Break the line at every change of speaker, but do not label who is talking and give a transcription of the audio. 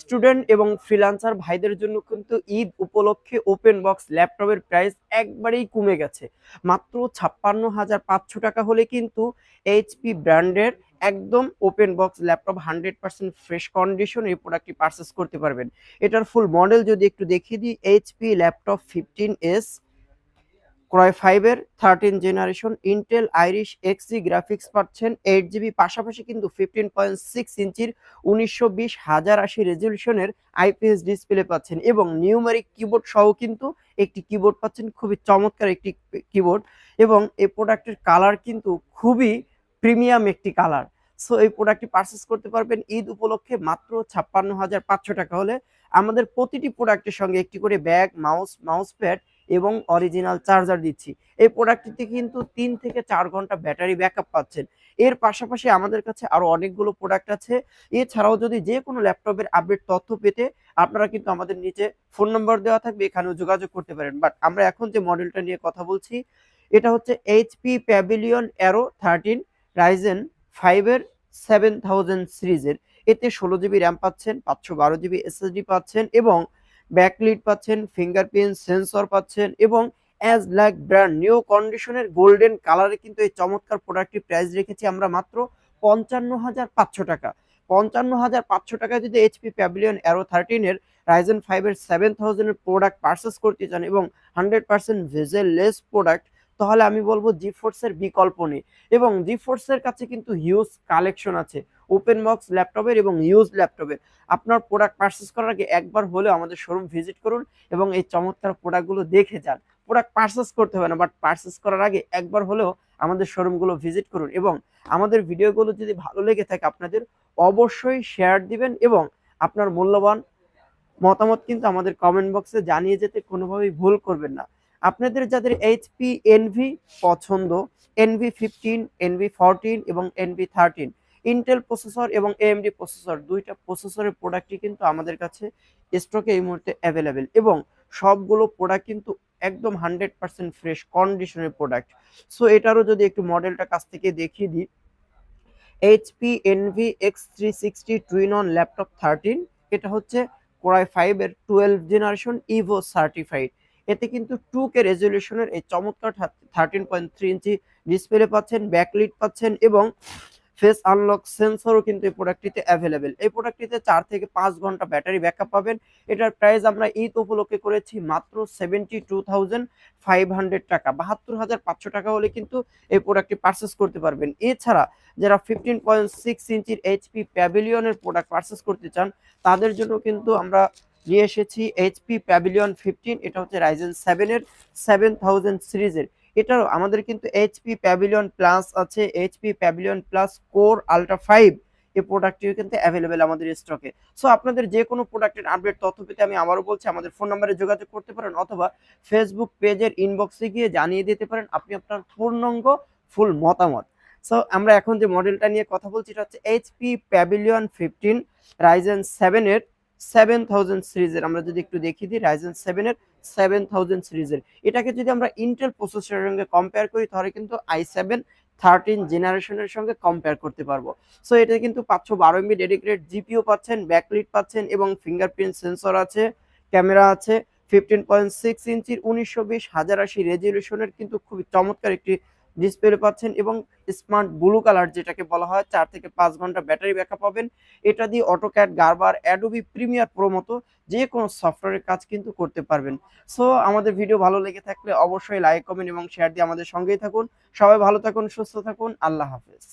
Student এবং freelancer ভাইদের জন্য কিন্তু ঈদ উপলক্ষে ওপেন বক্স ল্যাপটপের প্রাইস একবারেই কমে গেছে। মাত্র ছাপ্পান্ন হাজার পাঁচশো টাকা হলে কিন্তু এইচপি ব্র্যান্ডের একদম open box laptop hundred percent fresh condition এই প্রোডাক্টটি পারচেস করতে পারবেন। এটার ফুল মডেল যদি একটু দেখিয়ে দিই, এইচপি ল্যাপটপ ফিফটিন এস ক্রয় ফাইভের thirteen generation Intel Iris Xe graphics পাচ্ছেন। এইট জিবি পাশাপাশি কিন্তু ফিফটিন পয়েন্ট সিক্স ইঞ্চির উনিশশো বিশ হাজার আশি রেজলিউশনের আইপিএস ডিসপ্লে পাচ্ছেন এবং নিউমারিক কিবোর্ড সহ কিন্তু একটি কিবোর্ড পাচ্ছেন, খুবই চমৎকার একটি কিবোর্ড এবং এই প্রোডাক্টের কালার কিন্তু খুবই প্রিমিয়াম একটি কালার সো এই প্রোডাক্টটি পারচেস করতে পারবেন ঈদ উপলক্ষে মাত্র ছাপ্পান্ন হাজার পাঁচশো টাকা হলে। আমাদের প্রতিটি প্রোডাক্টের সঙ্গে একটি করে ব্যাগ মাউস মাউস প্যাড এবং অরিজিনাল চার্জার দিচ্ছি। এই প্রোডাক্টটিতে কিন্তু তিন থেকে চার ঘণ্টা ব্যাটারি ব্যাকআপ পাচ্ছেন। এর পাশাপাশি আমাদের কাছে আরও অনেকগুলো প্রোডাক্ট আছে। এছাড়াও যদি যে কোনো ল্যাপটপের আপডেট তথ্য পেতে আপনারা কিন্তু আমাদের নিচে ফোন নম্বর দেওয়া থাকবে, এখানেও যোগাযোগ করতে পারেন। বাট আমরা এখন যে মডেলটা নিয়ে কথা বলছি, এটা হচ্ছে HP Pavilion Aero thirteen Ryzen ফাইভের সেভেন থাউজেন্ড সিরিজের এতে ষোলো জিবি র্যাম পাচ্ছেন, পাঁচশো বারো জিবি এসএসডি পাচ্ছেন এবং ব্যাকলিট পাচ্ছেন ফিঙ্গারপ্রিন্ট সেন্সর পাচ্ছেন এবং অ্যাজ লাইক ব্র্যান্ড নিউ কন্ডিশনের গোল্ডেন কালারে কিন্তু এই চমৎকার প্রোডাক্টটির প্রাইস রেখেছি আমরা মাত্র পঞ্চান্ন হাজার পাঁচশো টাকা। পঞ্চান্ন হাজার পাঁচশো টাকায় যদি এইচপি প্যাভিলিয়ন অ্যারো থার্টিনের রাইজেন ফাইভের সেভেন থাউজেন্ডের প্রোডাক্ট পারচেস করতে চান এবং hundred percent hassle less product তাহলে আমি বলব জি ফোর্সের বিকল্প নেই। এবং জি ফোর্সের কাছে কিন্তু হিউজ কালেকশন আছে। ওপেন বক্স ল্যাপটপের এবং ইউজ ল্যাপটপের আপনার প্রোডাক্ট পারচেস করার আগে একবার হলেও আমাদের শোরুম ভিজিট করুন এবং এই চমৎকার প্রোডাক্টগুলো দেখে যান। প্রোডাক্ট পারচেস করতে হবে না বাট পারচেস করার আগে একবার হলেও আমাদের শোরুমগুলো ভিজিট করুন এবং আমাদের ভিডিওগুলো যদি ভালো লেগে থাকে আপনাদের, অবশ্যই শেয়ার দিবেন এবং আপনার মূল্যবান মতামত কিন্তু আমাদের কমেন্ট বক্সে জানিয়ে যেতে কোনোভাবেই ভুল করবেন না। আপনাদের যাদের এইচপি এনভি পছন্দ এনভি ফিফটিন এনভি ফরটিন এবং এনভি থার্টিন ইন্টেল প্রসেসর এবং এএমডি প্রসেসর দুইটা প্রসেসরের প্রোডাক্টই কিন্তু আমাদের কাছে স্টকে এই মুহূর্তে অ্যাভেলেবেল এবং সবগুলো প্রোডাক্ট কিন্তু একদম হান্ড্রেড পার্সেন্ট ফ্রেশ কন্ডিশনের প্রোডাক্ট সো এটারও যদি একটু মডেলটা কাছ থেকে দেখিয়ে দিই HP Envy X three sixty two in one laptop thirteen এটা হচ্ছে কোরাই ফাইভের টুয়েলভ জেনারেশন ইভো সার্টিফাইড এতে কিন্তু টু কে রেজলিউশনের এই চমৎকার thirteen point three inch display পাচ্ছেন ব্যাকলিট পাচ্ছেন এবং ফেস আনলক সেন্সরও কিন্তু এই প্রোডাক্টটিতে অ্যাভেলেবেল এই প্রোডাক্টটিতে চার থেকে পাঁচ ঘণ্টা ব্যাটারি ব্যাকআপ পাবেন। এটার প্রাইস আমরা ঈদ উপলক্ষে করেছি মাত্র seventy two thousand five hundred টাকা। বাহাত্তর হাজার পাঁচশো টাকা হলে কিন্তু এই প্রোডাক্টটি পারচেস করতে পারবেন। এছাড়া যারা ফিফটিন পয়েন্ট সিক্স ইঞ্চির এইচপি প্যাভিলিয়নের প্রোডাক্ট পারচেস করতে চান, তাদের জন্য কিন্তু আমরা নিয়ে এসেছি এইচপি প্যাভিলিয়ন ফিফটিন এটা হচ্ছে রাইজেন সেভেনের সেভেন থাউজেন্ড সিরিজের এটাও আমাদের কিন্তু এইচপি প্যাভিলিয়ন প্লাস আছে HP Pavilion plus core ultra five এই প্রোডাক্টটিও কিন্তু অ্যাভেলেবেল আমাদের স্টকে সো আপনাদের যে কোনো প্রোডাক্টের আপডেট তথ্য পেতে আমি আবারও বলছি, আমাদের ফোন নাম্বারে যোগাযোগ করতে পারেন অথবা ফেসবুক পেজের ইনবক্সে গিয়ে জানিয়ে দিতে পারেন আপনি আপনার পূর্ণাঙ্গ ফুল মতামত। সো আমরা এখন যে মডেলটা নিয়ে কথা বলছি, এটা হচ্ছে এইচপি প্যাভিলিয়ন ফিফটিন রাইজেন সেভেনের সেভেন থাউজেন্ড সিরিজের আমরা যদি একটু দেখিয়ে দিই রাইজেন সেভেনের সেভেন থাউজেন্ড সিরিজের এটাকে যদি আমরা ইন্টেল প্রসেসরের সঙ্গে কম্পেয়ার করি, তাহলে কিন্তু আই সেভেন থার্টিন জেনারেশনের সঙ্গে কম্পেয়ার করতে পারব। সো এটা কিন্তু পাঁচশো বারো এমবি ডেডিকেটেড জিপিও পাচ্ছেন ব্যাকলিট পাচ্ছেন এবং ফিঙ্গারপ্রিন্ট সেন্সর আছে ক্যামেরা আছে ফিফটিন পয়েন্ট সিক্স ইঞ্চির উনিশশো বিশ হাজার আশি রেজলিউশনের কিন্তু খুবই চমৎকার একটি ডিসপ্লে পাচ্ছেন এবং স্মার্ট ব্লু কালার যেটাকে বলা হয়, চার থেকে পাঁচ ঘণ্টা ব্যাটারি ব্যাকআপ পাবেন। এটা দিয়ে AutoCAD Gerber Adobe Premiere Pro মতো যে কোনো সফটওয়্যারের কাজ কিন্তু করতে পারবেন। সো আমাদের ভিডিও ভালো লেগে থাকলে অবশ্যই লাইক কমেন্ট এবং শেয়ার দিয়ে আমাদের সঙ্গেই থাকুন। সবাই ভালো থাকুন, সুস্থ থাকুন। আল্লাহ হাফেজ।